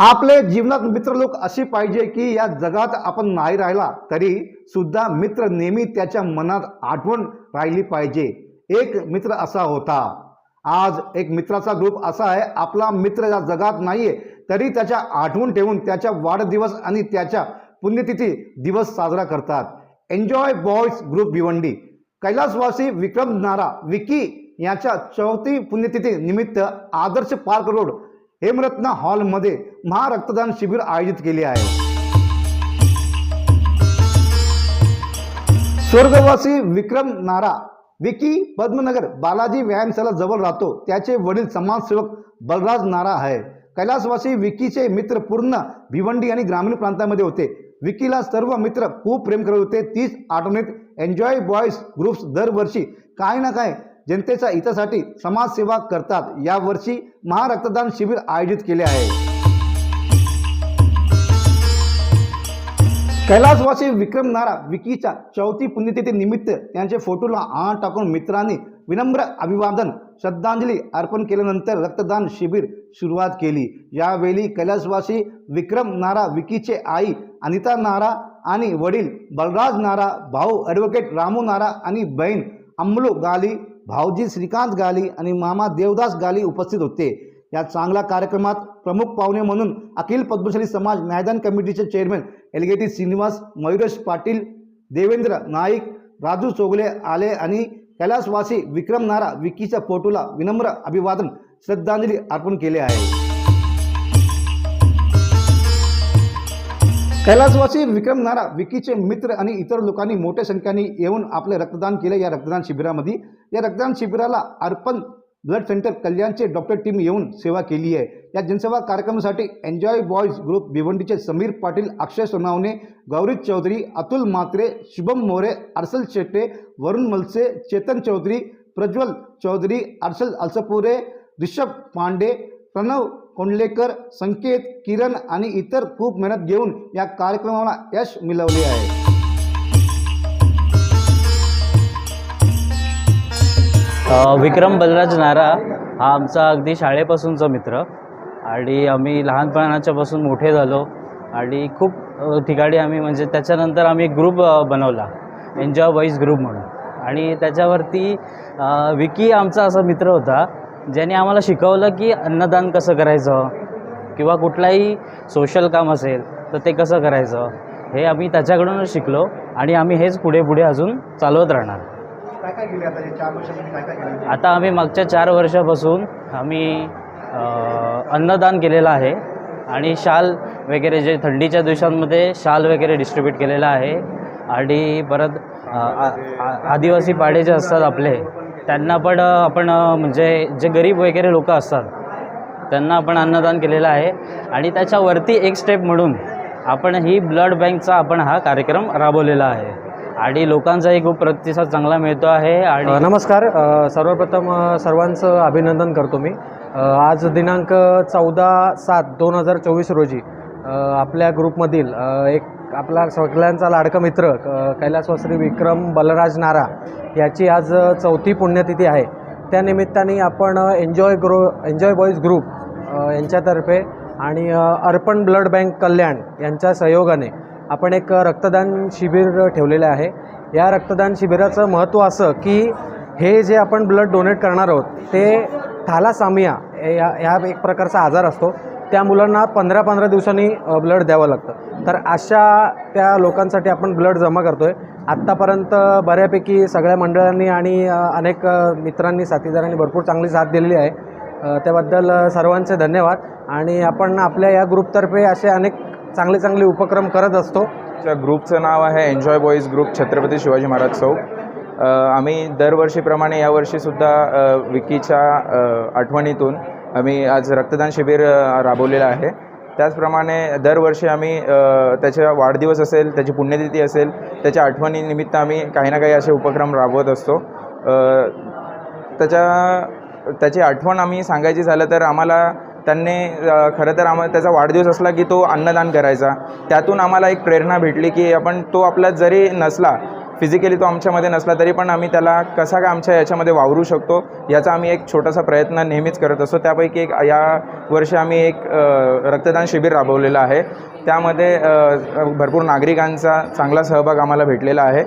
आपले जीवनात मित्र लोक अशी पाहिजे की या जगात आपण नाही राहिला तरी सुद्धा मित्र नेहमी त्याच्या मनात आठवण राहिली पाहिजे. एक मित्र असा होता. आज एक मित्राचा ग्रुप असा आहे आपला मित्र या जगात नाहीये तरी त्याच्या आठवण ठेवून त्याच्या वाढदिवस आणि त्याच्या पुण्यतिथी दिवस साजरा करतात. Enjoy boys group Bhiwandi. कैलासवासी विक्रम नारा विकी याच्या चौथी पुण्यतिथी निमित्त आदर्श पार्क रोड हेमरत्न हॉलमध्ये महारक्तदान शिबिर आयोजित केले आहे. स्वर्गवासी विक्रम नारा विकी पद्मनगर बालाजी व्यायामशाला जवळ राहतो. त्याचे वडील समाजसेवक बलराज नारा आहे. कैलासवासी विकीचे मित्र पूर्ण भिवंडी आणि ग्रामीण प्रांतामध्ये होते. विकीला सर्व मित्र खूप प्रेम करत होते. तीच आठवणीत एन्जॉय बॉयज ग्रुप्स दरवर्षी काही ना काय जनतेच्या हितासाठी समाजसेवा करतात. यावर्षी महारक्तदान शिबिर आयोजित केले आहे. कैलासवासी विक्रम नारा विकीच्या चौथी पुण्यतिथी निमित्त त्यांचे फोटोला आण टाकून मित्रांनी विनम्र अभिवादन श्रद्धांजली अर्पण केल्यानंतर रक्तदान शिबिर सुरुवात केली. यावेळी कैलासवासी विक्रम नारा विकीचे आई अनिता नारा आणि वडील बलराज नारा भाऊ ॲडव्होकेट रामू नारा आणि बहीण अमलू गाली भाऊजी श्रीकांत गाली आणि मामा देवदास गाली उपस्थित होते. या चांगल्या कार्यक्रमात प्रमुख पाहुणे म्हणून अखिल पद्मश्री समाज मैदान कमिटीचे चेअरमॅन एलगेटी श्रीनिवास मयुरेश पाटील देवेंद्र नाईक राजू चोगले आले आणि कैलासवासी विक्रम नारा विकीच्या फोटोला विनम्र अभिवादन श्रद्धांजली अर्पण केले आहे. कैलासवासी विक्रम नारा विकीचे मित्र आणि इतर लोकांनी मोठ्या संख्येने येऊन आपले रक्तदान केले. या रक्तदान शिबिरामध्ये या रक्तदान शिबिराला अर्पण ब्लड सेंटर कल्याणचे डॉक्टर टीम येऊन सेवा केली आहे. या जनसेवा कार्यक्रमासाठी एन्जॉय बॉयज ग्रुप भिवंडीचे समीर पाटील अक्षय सोनावणे गौरी चौधरी अतुल मात्रे शुभम मोरे अर्सल शेट्टे वरुण मलसे चेतन चौधरी प्रज्वल चौधरी अर्सल अलसपुरे ऋषभ पांडे प्रणव कोंडलेकर संकेत किरण आणि इतर खूप मेहनत घेऊन या कार्यक्रमाला यश मिळवले आहे. विक्रम बलराज नारा हा आमचा अगदी शाळेपासूनचा मित्र. आणि आम्ही लहानपणाच्यापासून मोठे झालो. आणि खूप ठिकाणी आम्ही म्हणजे त्याच्यानंतर आम्ही एक ग्रुप बनवला. एन्जॉय बॉईज ग्रुप म्हणून. आणि त्याच्यावरती विकी आमचा असा मित्र होता. ज्याने आम्हाला शिकवलं की अन्नदान कसं करायचं किंवा कुठलाही सोशल काम असेल तर ते कसं करायचं हे आम्ही त्याच्याकडूनच शिकलो आणि आम्ही हेच पुढे पुढे अजून चालवत राहणार. आता आम्ही मागच्या चार वर्षापासून आम्ही अन्नदान केलेलं आहे आणि शाल वगैरे जे थंडीच्या दिवसांमध्ये शाल वगैरे डिस्ट्रीब्यूट केलेलं आहे. आणि परत आदिवासी पाडे जे असतात आपले त्यांना पण आपण म्हणजे जे गरीब वगैरे लोक असतात त्यांना आपण अन्नदान केलेलं आहे. आणि त्याच्यावरती एक स्टेप म्हणून आपण ही ब्लड बँकचा आपण हा कार्यक्रम राबवलेला आहे. आणि लोकांचाही खूप प्रतिसाद चांगला मिळतो आहे आणि नमस्कार. सर्वप्रथम सर्वांचं अभिनंदन करतो मी. आज दिनांक चौदा सात दोन हजार चोवीस रोजी आपल्या ग्रुपमधील एक आपला सगळ्यांचा लाडका मित्र अ, विक्रम बलराज नारा याची आज चौथी पुण्यतिथी आहे. त्यानिमित्ताने आपण enjoy grow enjoy boys group यांच्यातर्फे आणि अर्पण ब्लड बँक कल्याण यांच्या सहयोगाने आपण एक रक्तदान शिबिर ठेवलेले आहे. या रक्तदान शिबिराचं महत्त्व असं की हे जे आपण ब्लड डोनेट करणार आहोत ते थालासामिया या ह्या एक प्रकारचा आजार असतो. त्या मुलांना पंधरा पंधरा दिवसांनी ब्लड द्यावं लागतं. तर अशा त्या लोकांसाठी आपण ब्लड जमा करतो आहे आत्तापर्यंत बऱ्यापैकी सगळ्या मंडळांनी आणि अनेक मित्रांनी साथीदारांनी भरपूर चांगली साथ दिलेली आहे. त्याबद्दल सर्वांचे धन्यवाद. आणि आपण आपल्या या ग्रुपतर्फे असे अनेक चांगले चांगले उपक्रम करत असतो. त्या ग्रुपचं नाव आहे enjoy boys group Chhatrapati Shivaji Maharaj Chowk. आम्ही दरवर्षीप्रमाणे यावर्षीसुद्धा विकीच्या आठवणीतून आम्ही आज रक्तदान शिबिर राबवलेलं आहे. त्याचप्रमाणे दरवर्षी आम्ही त्याच्या वाढदिवस असेल त्याची पुण्यतिथी असेल त्याच्या आठवणीनिमित्त आम्ही काही ना काही असे उपक्रम राबवत असतो. त्याच्या त्याची आठवण आम्ही सांगायची झालं तर आम्हाला त्यांनी खरं तर आम्हाला त्याचा वाढदिवस असला की तो अन्नदान करायचा. त्यातून आम्हाला एक प्रेरणा भेटली की आपण तो आपला जरी नसला फिजिकली तो आमच्यामध्ये नसला तरी पण आम्ही त्याला कसा काय आमच्या याच्यामध्ये वावरू शकतो याचा आम्ही एक छोटासा प्रयत्न नेहमीच करत असतो. त्यापैकी एक या वर्षी आम्ही एक रक्तदान शिबिर राबवलेलं आहे. त्यामध्ये भरपूर नागरिकांचा चांगला सहभाग आम्हाला भेटलेला आहे.